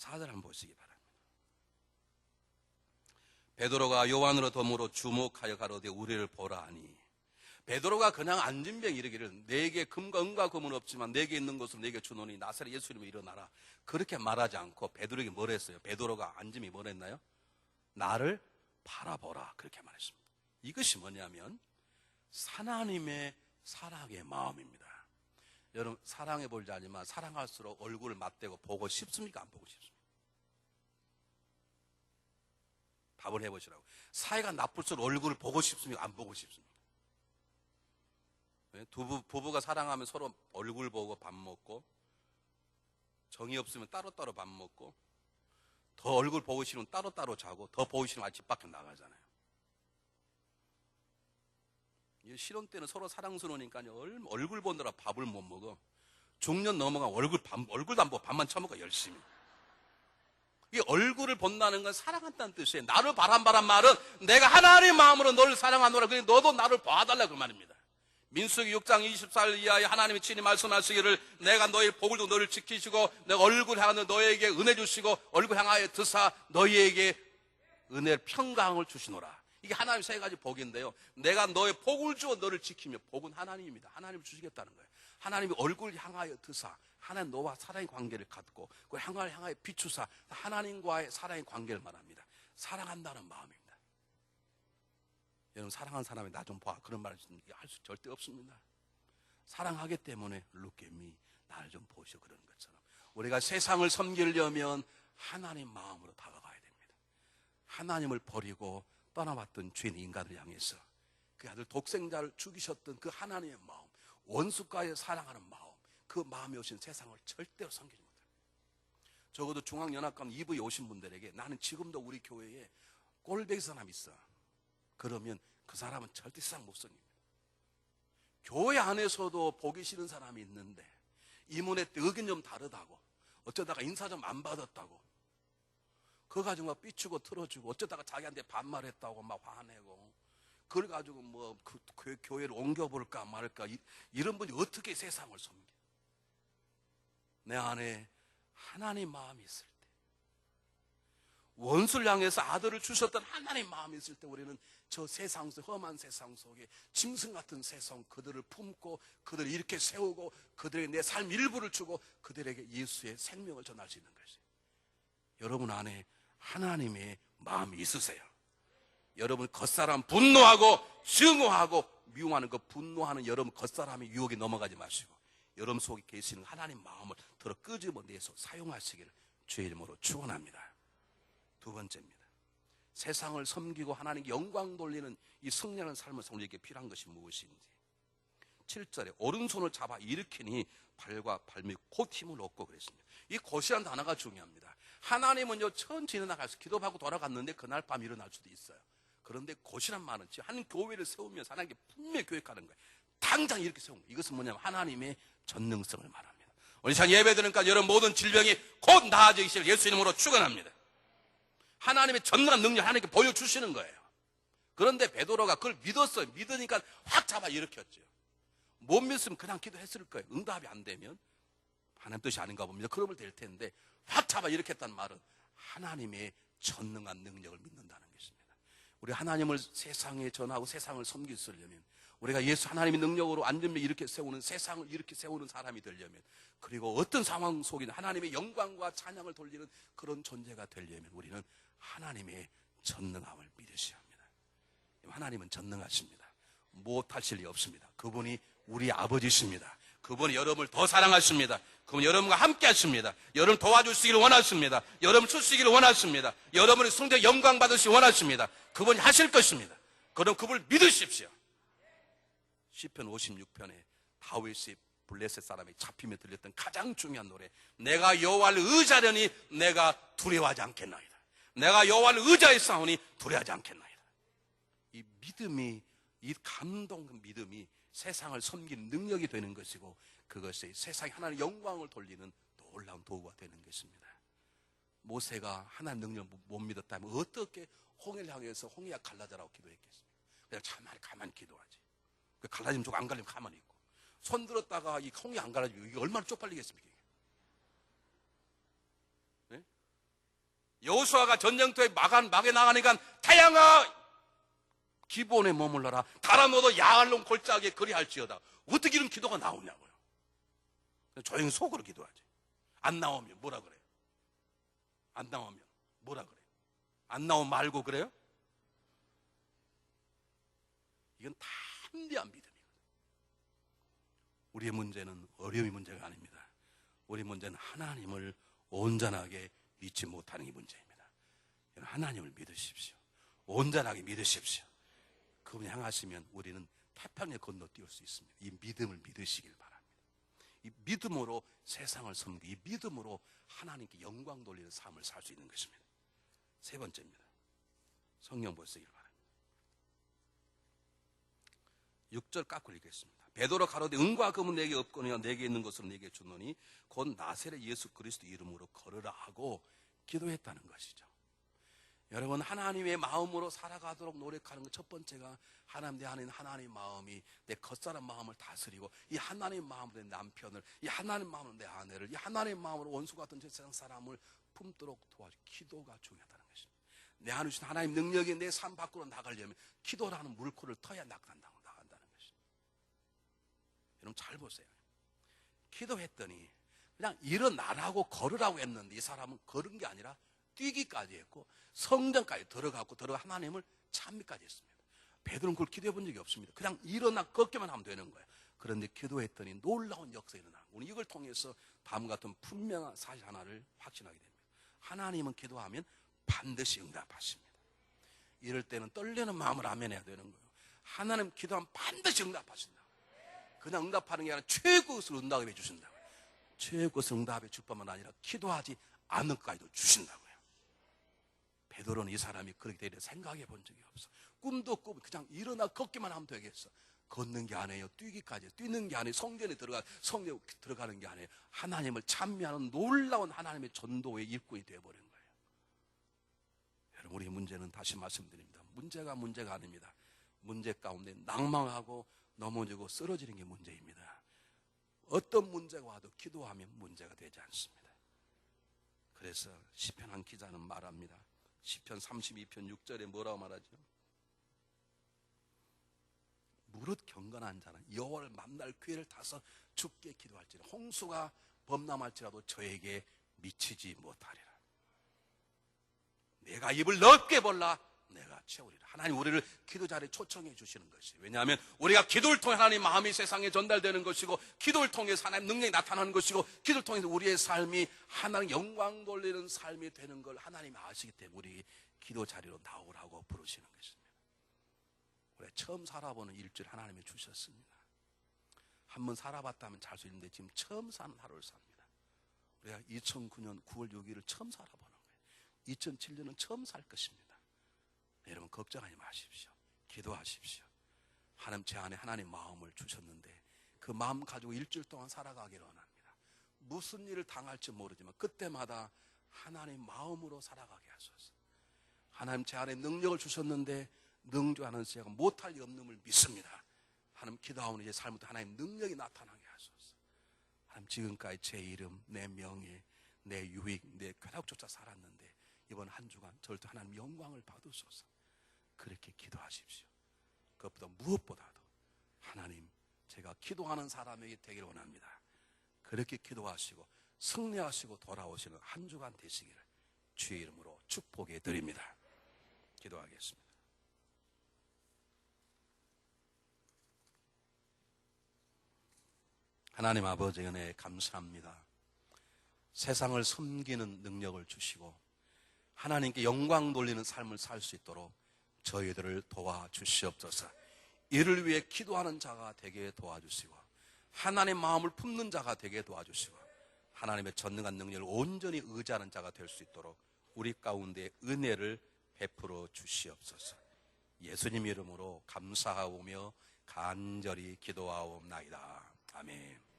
사절 한번 보시기 바랍니다. 베드로가 요한으로 덤으로 주목하여 가로되 우리를 보라 하니 베드로가 그냥 안진병 이르기를 내게 금과 은과 금은 없지만 내게 있는 것을 내게 주노니 나사렛 예수 이름으로 일어나라 그렇게 말하지 않고 베드로에게 뭘 했어요? 베드로가 안짐이 뭘 했나요? 나를 바라보라 그렇게 말했습니다. 이것이 뭐냐면 하나님의 사랑의 마음입니다. 여러분 사랑해 볼지 아니만 사랑할수록 얼굴을 맞대고 보고 싶습니까? 안 보고 싶습니까? 답을 해보시라고. 사이가 나쁠수록 얼굴을 보고 싶습니까? 안 보고 싶습니까? 네? 두 부, 부가 사랑하면 서로 얼굴 보고 밥 먹고 정이 없으면 따로따로 밥 먹고 더 얼굴 보고 싶으면 따로따로 자고 더 보고 싶으면 아침 밖에 나가잖아요. 실혼 때는 서로 사랑스러우니까 얼굴 보느라 밥을 못 먹어. 중년 넘어가 얼굴 밥, 얼굴도 안 보고 밥만 처먹어 열심히. 이 얼굴을 본다는 건 사랑한다는 뜻이에요. 나를 바란바란 말은 내가 하나님의 마음으로 너를 사랑하노라. 그래 너도 나를 봐달라 그 말입니다. 민수기 6장 24일 이하에 하나님이 친히 말씀하시기를 내가 너의 복을 도 너를 지키시고 내가 얼굴 향하는 너에게 은혜 주시고 얼굴 향하여 드사 너희에게 은혜 평강을 주시노라. 이게 하나님 세 가지 복인데요. 내가 너의 복을 주어 너를 지키며 복은 하나님입니다. 하나님 주시겠다는 거예요. 하나님이 얼굴 향하여 드사 하나님 너와 사랑의 관계를 갖고 그 향을 향하여 비추사 하나님과의 사랑의 관계를 말합니다. 사랑한다는 마음입니다. 여러분 사랑하는 사람이 나 좀 봐. 그런 말을 할수 절대 없습니다. 사랑하기 때문에 루게미 나를 좀 보셔 그런 것처럼 우리가 세상을 섬기려면 하나님 마음으로 다가가야 됩니다. 하나님을 버리고 떠나왔던 죄인 인간을 향해서 그 아들 독생자를 죽이셨던 그 하나님의 마음, 원수까지 사랑하는 마음, 그 마음이 오신 세상을 절대로 섬기지 못해요. 적어도 중앙연합관 2부에 오신 분들에게 나는 지금도 우리 교회에 꼴배기 사람 있어. 그러면 그 사람은 절대 세상 못 섬깁니다. 교회 안에서도 보기 싫은 사람이 있는데 이문의 의견 좀 다르다고 어쩌다가 인사 좀 안 받았다고 그거 가지고 막 삐추고 틀어주고 어쩌다가 자기한테 반말했다고 막 화내고 그걸 가지고 뭐 그, 그 교회를 옮겨볼까 말까 이, 이런 분이 어떻게 세상을 섬겨 내 안에 하나님 마음이 있을 때 원수를 향해서 아들을 주셨던 하나님 마음이 있을 때 우리는 저 세상 속 험한 세상 속에 짐승 같은 세상 그들을 품고 그들을 이렇게 세우고 그들에게 내 삶 일부를 주고 그들에게 예수의 생명을 전할 수 있는 것이에요. 여러분 안에 하나님의 마음이 있으세요. 여러분 겉사람 분노하고 증오하고 미워하는 그 분노하는 여러분 겉사람의 유혹에 넘어가지 마시고 여러분 속에 계시는 하나님 마음을 들어 끄집어내서 사용하시기를 주의 이름으로 축원합니다. 두 번째입니다. 세상을 섬기고 하나님께 영광 돌리는 이 승리하는 삶을 우리에게 필요한 것이 무엇인지. 7절에 오른손을 잡아 일으키니 발과 발밑 곧 힘을 얻고 그랬습니다. 이 곧이라는 단어가 중요합니다. 하나님은요 천천히 나가서 기도하고 돌아갔는데 그날 밤 일어날 수도 있어요. 그런데 곧이란 말은 한 교회를 세우면서 하나님께 분명히 교육하는 거예요. 당장 이렇게 세우는 거예요. 이것은 뭐냐면 하나님의 전능성을 말합니다. 오늘 시 예배 드니까 여러분 모든 질병이 곧 나아지기를 예수 이름으로 축원합니다. 하나님의 전능한 능력 하나님께 보여주시는 거예요. 그런데 베드로가 그걸 믿었어요. 믿으니까 확 잡아 일으켰죠. 못 믿으면 그냥 기도했을 거예요. 응답이 안 되면 하나님 뜻이 아닌가 봅니다. 그러면 될 텐데 확 잡아 일으켰다는 말은 하나님의 전능한 능력을 믿는다는 것입니다. 우리 하나님을 세상에 전하고 세상을 있으려면 우리가 예수 하나님의 능력으로 안전히 이렇게 세우는 세상을 이렇게 세우는 사람이 되려면 그리고 어떤 상황 속에는 하나님의 영광과 찬양을 돌리는 그런 존재가 되려면 우리는 하나님의 전능함을 믿으셔야 합니다. 하나님은 전능하십니다. 못하실 리 없습니다. 그분이 우리 아버지십니다. 그분이 여러분을 더 사랑하십니다. 그분 여러분과 함께 하십니다. 여러분 도와주시기를 원하십니다. 여러분 쓰시기를 원하십니다. 여러분의 성대 영광 받으시기 원하십니다. 그분이 하실 것입니다. 그럼 그분을 믿으십시오. 시편 56편에 다윗이 블레셋 사람이 잡히며 들렸던 가장 중요한 노래 내가 여호와를 의자려니 내가 두려워하지 않겠나이다. 내가 여호와를 의자에 싸우니 두려워하지 않겠나이다. 이 믿음이 이 감동 그 믿음이 세상을 섬기는 능력이 되는 것이고 그것이 세상에 하나님 영광을 돌리는 놀라운 도구가 되는 것입니다. 모세가 하나님 능력을 못 믿었다면 어떻게 홍해를 향해서 홍해가 갈라져라고 기도했겠습니까? 그냥 가만히 가만히 기도하지. 그 갈라지면 좋고 안 갈리면 가만히 있고. 손 들었다가 이 홍이 안 갈라지고 이게 얼마나 쪽팔리겠습니까? 네? 여호수아가 전쟁터에 막안 막에 나가니까 태양아 기본에 머물러라. 달아 너도 야할 놈 골짜기에 그리할지어다. 어떻게 이런 기도가 나오냐고요. 조용히 속으로 기도하지. 안 나오면 뭐라 그래요? 안 나오면 뭐라 그래요? 안 나오면 말고 그래요? 이건 담대한 믿음이거든. 우리의 문제는 어려움이 문제가 아닙니다. 우리 문제는 하나님을 온전하게 믿지 못하는 게 문제입니다. 하나님을 믿으십시오. 온전하게 믿으십시오. 그분 향하시면 우리는 태평에 건너뛰을 수 있습니다. 이 믿음을 믿으시길 바랍니다. 이 믿음으로 세상을 섬기, 이 믿음으로 하나님께 영광 돌리는 삶을 살 수 있는 것입니다. 세 번째입니다. 성령 보시길 바랍니다. 6절 깎고 읽겠습니다. 베드로 가로되 은과 금은 내게 없거니와 내게 있는 것으로 내게 주노니 곧 나세렛 예수 그리스도 이름으로 걸으라 하고 기도했다는 것이죠. 여러분 하나님의 마음으로 살아가도록 노력하는 것 첫 번째가 하나님 내 안에 하나님의 마음이 내 겉사람 마음을 다스리고 이 하나님의 마음으로 내 남편을 이 하나님의 마음으로 내 아내를 이 하나님의 마음으로 원수 같은 저 세상 사람을 품도록 도와주 기도가 중요하다는 것입니다. 내 안에 주신 하나님 능력이 내 삶 밖으로 나가려면 기도라는 물꼬를 터야 나간다고 나간다는 것입니다. 여러분 잘 보세요. 기도했더니 그냥 일어나라고 걸으라고 했는데 이 사람은 걸은 게 아니라 뛰기까지 했고 성전까지 들어가고 들어가 하나님을 찬미까지 했습니다. 베드로는 그걸 기도해 본 적이 없습니다. 그냥 일어나 걷기만 하면 되는 거예요. 그런데 기도했더니 놀라운 역사가 일어나. 우리 이걸 통해서 다음 같은 분명한 사실 하나를 확신하게 됩니다. 하나님은 기도하면 반드시 응답하십니다. 이럴 때는 떨리는 마음을 아멘해야 되는 거예요. 하나님 기도하면 반드시 응답하신다. 그냥 응답하는 게 아니라 최고의 것을 응답해 주신다. 최고의 것을 응답해 줄 뿐만 아니라 기도하지 않는 것까지도 주신다고요. 베드로는 이 사람이 그렇게 되려 생각해 본 적이 없어. 꿈도 꾸 그냥 일어나 걷기만 하면 되겠어. 걷는 게 아니에요. 뛰기까지. 뛰는 게 아니에요. 성전에 들어가, 성전에 들어가는 게 아니에요. 하나님을 찬미하는 놀라운 하나님의 전도의 일꾼이 되어버린 거예요. 여러분, 우리 문제는 다시 말씀드립니다. 문제가 문제가 아닙니다. 문제 가운데 낭망하고 넘어지고 쓰러지는 게 문제입니다. 어떤 문제가 와도 기도하면 문제가 되지 않습니다. 그래서 시편 한 기자는 말합니다. 시편 32편 6절에 뭐라고 말하죠? 무릇 경건한 자는 여호와를 만날 기회를 타서 죽게 기도할지라 홍수가 범람할지라도 저에게 미치지 못하리라. 내가 입을 넓게 벌라 내가 채우리라. 하나님 우리를 기도 자리에 초청해 주시는 것이. 왜냐하면 우리가 기도를 통해 하나님 마음이 세상에 전달되는 것이고, 기도를 통해서 하나님 능력이 나타나는 것이고, 기도를 통해서 우리의 삶이 하나님 영광 돌리는 삶이 되는 걸 하나님이 아시기 때문에 우리 기도 자리로 나오라고 부르시는 것입니다. 우리 처음 살아보는 일주일 하나님이 주셨습니다. 한 번 살아봤다면 잘 수 있는데 지금 처음 사는 하루를 삽니다. 우리가 2009년 9월 6일을 처음 살아보는 거예요. 2007년은 처음 살 것입니다. 여러분 걱정하지 마십시오. 기도하십시오. 하나님 제 안에 하나님 마음을 주셨는데 그 마음 가지고 일주일 동안 살아가기를 원합니다. 무슨 일을 당할지 모르지만 그때마다 하나님 마음으로 살아가게 하소서. 하나님 제 안에 능력을 주셨는데 능주하는 제가 못할 리 없음을 믿습니다. 하나님 기도하오는 제 삶부터 하나님 능력이 나타나게 하소서. 하나님 지금까지 제 이름, 내 명예, 내 유익, 내 쾌락조차 살았는데 이번 한 주간 절대 하나님 영광을 받으소서. 그렇게 기도하십시오. 그것보다 무엇보다도 하나님 제가 기도하는 사람에게 되기를 원합니다. 그렇게 기도하시고 승리하시고 돌아오시는 한 주간 되시기를 주의 이름으로 축복해 드립니다. 기도하겠습니다. 하나님 아버지 은혜 감사합니다. 세상을 섬기는 능력을 주시고 하나님께 영광 돌리는 삶을 살 수 있도록 저희들을 도와주시옵소서. 이를 위해 기도하는 자가 되게 도와주시고 하나님의 마음을 품는 자가 되게 도와주시고 하나님의 전능한 능력을 온전히 의지하는 자가 될 수 있도록 우리 가운데 은혜를 베풀어 주시옵소서. 예수님 이름으로 감사하오며 간절히 기도하옵나이다. 아멘.